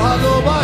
হয়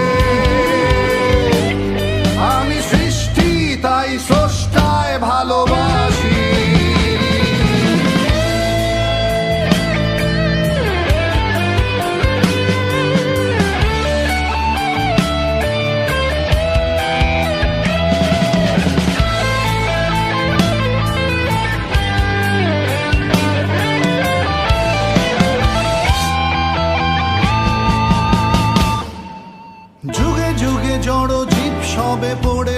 স্রষ্টায় ভালোবাসি। যুগে যুগে জড় জীব সবে পড়ে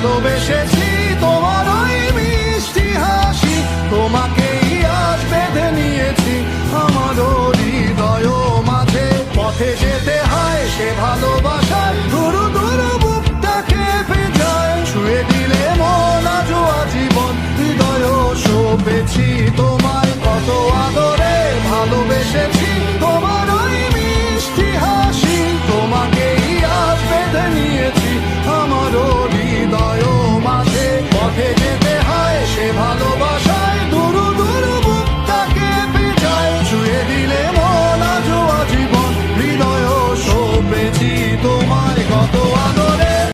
ভালোবেসেছি তোমার ওই মিষ্টি হাসি। তোমাকে